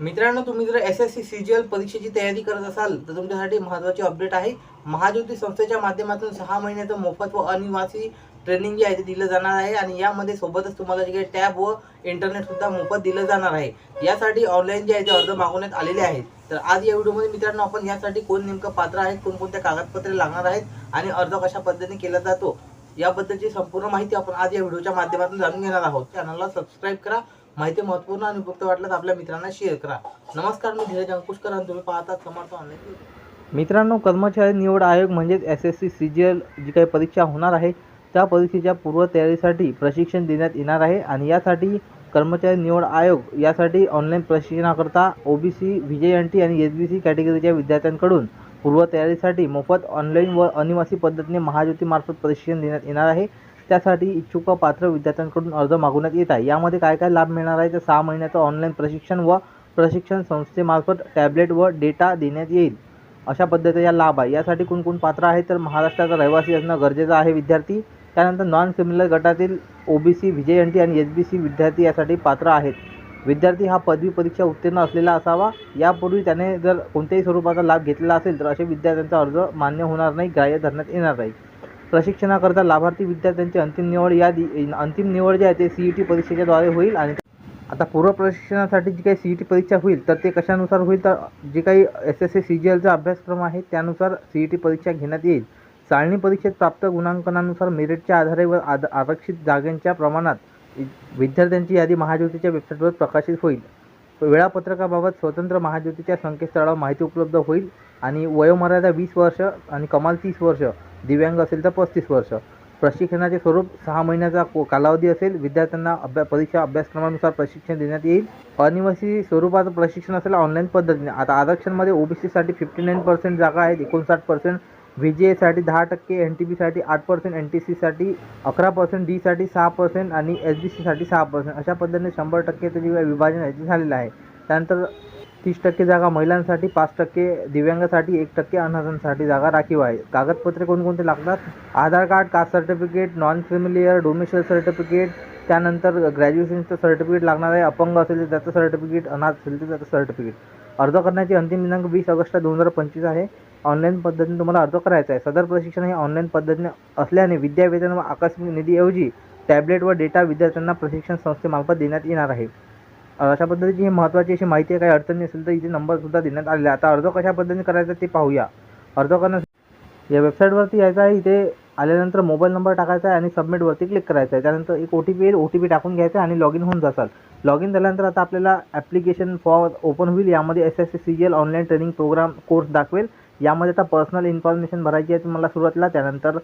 मित्रांनो तुम्ही जर S S C C G L परीक्षेची तयारी करत असाल तर तुमच्यासाठी महत्त्वाची अपडेट आहे. महाज्योती संस्थेच्या माध्यमातून सहा महिन्याचं मोफत व अनिवासी ट्रेनिंग जे आहे ते दिलं जाणार आहे आणि यामध्ये सोबतच तुम्हाला जे काही टॅब व इंटरनेटसुद्धा मोफत दिलं जाणार आहे. यासाठी ऑनलाईन जे आहे ते अर्ज मागवण्यात आलेले आहेत. तर आज या व्हिडिओमध्ये मित्रांनो आपण यासाठी कोण नेमकं पात्र आहेत कोणकोणत्या कागदपत्रे लागणार आहेत आणि अर्ज कशा पद्धतीने केला जातो याबद्दलची संपूर्ण माहिती आपण आज या व्हिडिओच्या माध्यमातून जाणून घेणार आहोत. चॅनलला सबस्क्राईब करा माहिती महत्त्वपूर्ण आणि उपयुक्त वाटलं तर आपल्या मित्रांना शेअर करा. नमस्कार मी धीरज अंकुशकर आणि तुम्ही पाहता समर्थ ऑनलाईन मित्रांनो कर्मचारी निवड आयोग म्हणजेच S S C C G L जी काही परीक्षा होणार आहे त्या परीक्षेच्या पूर्वतयारीसाठी प्रशिक्षण देण्यात येणार आहे आणि यासाठी कर्मचारी निवड आयोग यासाठी online प्रशिक्षणाकरता O B C V N T आणि एस बी सी कॅटेगरीच्या विद्यार्थ्यांकडून पूर्वतयारीसाठी मोफत ऑनलाईन व अनिवासी पद्धतीने महाज्योतीमार्फत प्रशिक्षण देण्यात येणार आहे. त्यासाठी इच्छुक व पात्र विद्यार्थ्यांकडून अर्ज मागवण्यात येत आहे. यामध्ये काय काय लाभ मिळणार आहे? तर सहा महिन्याचं ऑनलाईन प्रशिक्षण व प्रशिक्षण संस्थेमार्फत टॅबलेट व डेटा देण्यात येईल. अशा पद्धतीचा लाभ आहे. यासाठी कोणकोण पात्र आहे तर महाराष्ट्राचा रहिवासी असणं गरजेचं आहे. विद्यार्थी त्यानंतर नॉन सिमिलर गटातील ओ बी सी व्ही आणि एस बी सी विद्यार्थी यासाठी पात्र आहेत. विद्यार्थी हा पदवी परीक्षा उत्तीर्ण असलेला असावा. यापूर्वी त्याने जर कोणत्याही स्वरूपाचा लाभ घेतलेला असेल तर असे विद्यार्थ्यांचा अर्ज मान्य होणार नाही. ग्राह्य धरण्यात येणार नाही. प्रशिक्षणाकरता लाभार्थी विद्यार्थ्यांची अंतिम निवड यादी अंतिम निवड जी आहे ते सी ई टी परीक्षेच्याद्वारे होईल आणि आता पूर्व प्रशिक्षणासाठी जी काही सी ई टी परीक्षा होईल तर ते कशानुसार होईल? तर जे काही S S C C G एलचा अभ्यासक्रम आहे त्यानुसार सी ई टी परीक्षा घेण्यात येईल. चाळणी परीक्षेत प्राप्त गुणांकनानुसार मेरिटच्या आधारे व आद आरक्षित जागांच्या प्रमाणात विद्यार्थ्यांची यादी महाज्योतीच्या वेबसाईटवर प्रकाशित होईल. वेळापत्रकाबाबत स्वतंत्र महाज्योतीच्या संकेतस्थळावर माहिती उपलब्ध होईल आणि वयोमर्यादा वीस वर्ष आणि कमाल तीस वर्ष दिव्यांग असेल तर पस्तीस वर्ष. प्रशिक्षणाचे स्वरूप सहा महिन्याचा को कालावधी असेल. विद्यार्थ्यांना अभ्या परीक्षा अभ्यासक्रमानुसार प्रशिक्षण देण्यात येईल. अनिवासी स्वरूपाचं प्रशिक्षण असेल ऑनलाईन पद्धतीने. आता आरक्षणमध्ये ओ बी सीसाठी फिफ्टी नाईन पर्सेंट जागा आहेत. एकोणसाठ पर्सेंट व्ही जी एसाठी दहा टक्के एन टी बीसाठी आठ पर्सेंट एन टी सीसाठी अकरा पर्सेंट डीसाठी सहा पर्सेंट आणि एस बी सीसाठी सहा पर्सेंट अशा पद्धतीने शंभर टक्के त्याची विभाजन याची झालेलं आहे. त्यानंतर तीस टक्के जागा महिलांसाठी पाच टक्के दिव्यांगासाठी एक टक्के अनाथांसाठी जागा राखीव आहे. कागदपत्रे कोणकोणते लागतात? Aadhaar card caste certificate non creamy layer domicile certificate त्यानंतर ग्रॅज्युएशनचं सर्टिफिकेट लागणार आहे अपंग असेल तर त्याचं सर्टिफिकेट अनाथ असेल तर त्याचं सर्टिफिकेट अर्ज करण्याची अंतिम दिनांक वीस ऑगस्ट दोन हजार पंचवीस आहे. ऑनलाईन पद्धतीने तुम्हाला अर्ज करायचा आहे. सदर प्रशिक्षण हे ऑनलाईन पद्धतीने असल्याने विद्यावेतन व आकस्मिक निधीऐवजी टॅबलेट व डेटा विद्यार्थ्यांना प्रशिक्षण संस्थेमार्फत देण्यात येणार आहे. अशा पद्धतीची ही महत्त्वाची अशी माहिती आहे काही अडचणी असेल तर इथे नंबरसुद्धा देण्यात आलेला आहे. आता अर्ज कशा पद्धतीने करायचा ते पाहूया. अर्ज करण्यास या वेबसाईटवरती यायचं आहे इथे आल्यानंतर मोबाईल नंबर टाकायचा आहे आणि सबमिटवरती क्लिक करायचं आहे. त्यानंतर एक ओ टी पी येईल ओ टी पी टाकून घ्यायचा आहे आणि लॉग इन होऊन जासाल. लॉग इन झाल्यानंतर आता आपल्याला ॲप्लिकेशन फॉर ओपन होईल. यामध्ये S S C C L online training program course दाखवेल. यामध्ये आता पर्सनल इन्फॉर्मेशन भरायची आहे तुम्हाला सुरुवातीला. त्यानंतर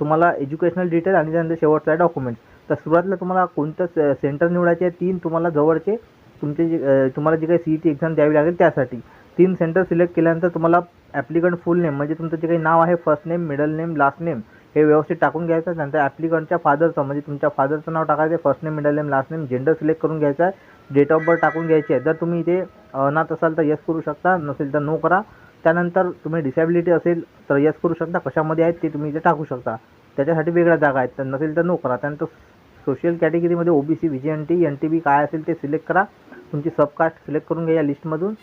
तुम्हाला एज्युकेशनल डिटेल आणि त्यानंतर शेवटचा आहे डॉक्युमेंट्स तर सुरुवातीला तुम्हाला कोणतं सेंटर निवडायचे आहे तीन तुम्हाला जवळचे. तुमचे जे तुम्हाला जी काही सी ई टी एक्झाम द्यावी लागेल त्यासाठी. तीन सेंटर सिलेक्ट केल्यानंतर तुम्हाला ॲप्लिकंट फुल नेम म्हणजे तुमचं जे काही नाव आहे first name middle name last name हे व्यवस्थित टाकून घ्यायचं. त्यानंतर ॲप्लिकंटच्या फादरचं म्हणजे तुमच्या फादरचं नाव टाकायचं आहे first name middle name last name gender select करून घ्यायचं आहे. डेट ऑफ बर्थ टाकून घ्यायची आहे. जर तुम्ही इथे अनाथ असाल तर यस करू शकता नसेल तर नो करा. त्यानंतर तुम्ही डिसॅबिलिटी असेल तर यस करू शकता. कशामध्ये आहेत ते तुम्ही इथे टाकू शकता. त्याच्यासाठी वेगळ्या जागा आहेत तर नसेल तर नो करा. त्यानंतर सोशल कॅटेगरीमध्ये O B C V G N T N T B काय असेल ते सिलेक्ट करा. तुमची सबकास्ट सिलेक्ट करून घ्या या लिस्टमधून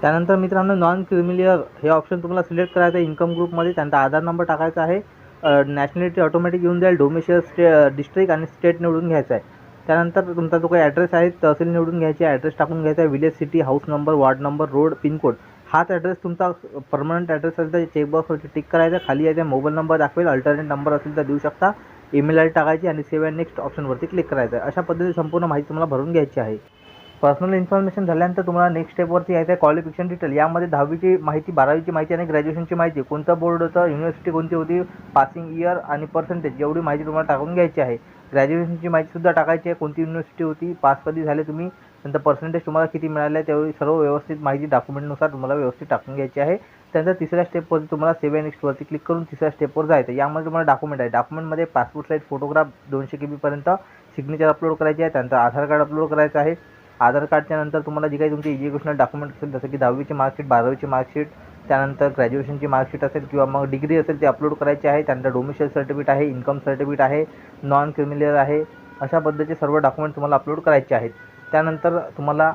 त्यानंतर मित्रांनो नॉन क्रिमिलियर हे ऑप्शन तुम्हाला सिलेक्ट करायचं आहे इन्कम ग्रुपमध्ये त्यांचा आधार नंबर टाकायचा आहे. नॅशनॅलिटी ऑटोमॅटिक येऊन जाईल. डोमेशियल स्टे डिस्ट्रिक्ट आणि स्टेट निवडून घ्यायचा आहे. त्यानंतर तुमचा जो काही ॲड्रेस आहे तहसील निवडून घ्यायची आहे. ॲड्रेस टाकून घ्यायचा आहे. Village city house number ward number road pincode हाच ॲड्रेस तुमचा परमनंट ॲड्रेस असेल तर चेकबॉक्सवरती टिक करायचा. खाली यायचा मोबाईल नंबर दाखवेल. अल्टरनेट नंबर असेल तर देऊ शकता. ईमेल आय टाकायची आणि सेव्ह अँड नेक्स्ट ऑप्शनवरती क्लिक करायचं. आहे अशा पद्धतीने संपूर्ण माहिती तुम्हाला भरून घ्यायची आहे. पर्सनल इन्फॉर्मेशन झाल्यानंतर तुम्हाला नेक्स्ट स्टेपवरती यायचं आहे क्वालिफिकेशन डिटेल यामध्ये दहावीची माहिती बारावीची माहिती आणि ग्रॅज्युएशनची माहिती. कोणतं बोर्ड होतं युनिव्हर्सिटी कोणती होती पासिंग इयर आणि पर्सेंटेज एवढी माहिती तुम्हाला टाकून घ्यायची आहे. ग्रॅज्युएशनची माहितीसुद्धा टाकायची आहे. कोणती युनिव्हर्सिटी होती पास कधी झाले तुम्ही नंतर पर्सेंटेज तुम्हाला किती मिळाले आहे तेवढी सर्व व्यवस्थित माहिती डॉक्युमेंटनुसार तुम्हाला व्यवस्थित टाकून घ्यायची आहे. त्यानंतर तिसऱ्या स्टेपवरती तुम्हाला सेव्ह नेक्स्टवरती क्लिक करून तिसऱ्या स्टेपवर जायचं यामध्ये तुम्हाला डॉक्युमेंट आहे. डॉक्युमेंटमध्ये पासपोर्ट साईज फोटोग्राफ दोनशे के बीपर्यंत सिग्नेचर अपलोड करायचे आहे. त्यानंतर आधार कार्ड अपलोड करायचं आहे. आधार कार्डच्या नंतर तुम्हाला जे काही तुमचे एज्युकेशनल डॉक्युमेंट असेल जसं की दहावीची मार्कशीट बारावीची मार्कशीट त्यानंतर ग्रॅज्युएशनची मार्कशीट असेल किंवा मग डिग्री असेल ते अपलोड करायची आहे. त्यानंतर डोमिशियल सर्टिफिकेट आहे इन्कम सर्टिफिकेट आहे नॉन क्रिमिनल आहे. अशा पद्धतीचे सर्व डॉक्युमेंट तुम्हाला अपलोड करायचे आहेत. त्यानंतर तुम्हाला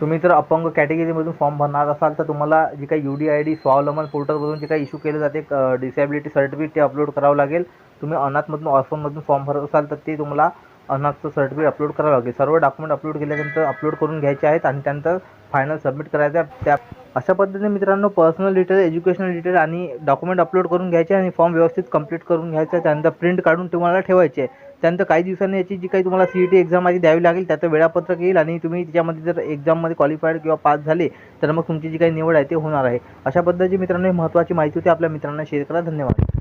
तुम्ही जर अपंग कॅटेगरीमधून फॉर्म भरणार असाल तर तुम्हाला जे काही यू डी आय डी स्वावलंबन पोर्टलमधून जे काही इश्यू केले जाते डिसेबिलिटी सर्टिफिकेट ते अपलोड करावं लागेल. तुम्ही अनाथमधून ऑर्फनमधून फॉर्म भरत असाल तर ते तुम्हाला अनाथचं सर्टिफिकेट अपलोड करावं लागेल. सर्व डॉक्युमेंट अपलोड केल्यानंतर अपलोड करून घ्यायचे आहेत आणि त्यानंतर फायनल सबमिट करायचं आहे त्या अशा पद्धतीने मित्रांनो पर्सनल डिटेल एज्युकेशनल डिटेल आणि डॉक्युमेंट अपलोड करून घ्यायचे आणि फॉर्म व्यवस्थित कंप्लीट करून घ्यायचा. त्यानंतर प्रिंट काढून तुम्हाला ठेवायचे. आहे त्यानंतर काही दिवसांनी याची जी काही तुम्हाला सी ई टी एक्झाम आधी द्यावी लागेल त्याचं वेळापत्रक येईल आणि तुम्ही त्याच्यामध्ये जर एक्झाममध्ये क्वालिफाईड किंवा पास झाले तर मग तुमची जी काही निवड आहे ते होणार आहे. अशा पद्धतीची मित्रांनो ही महत्त्वाची माहिती होती. आपल्या मित्रांना शेअर करा. धन्यवाद.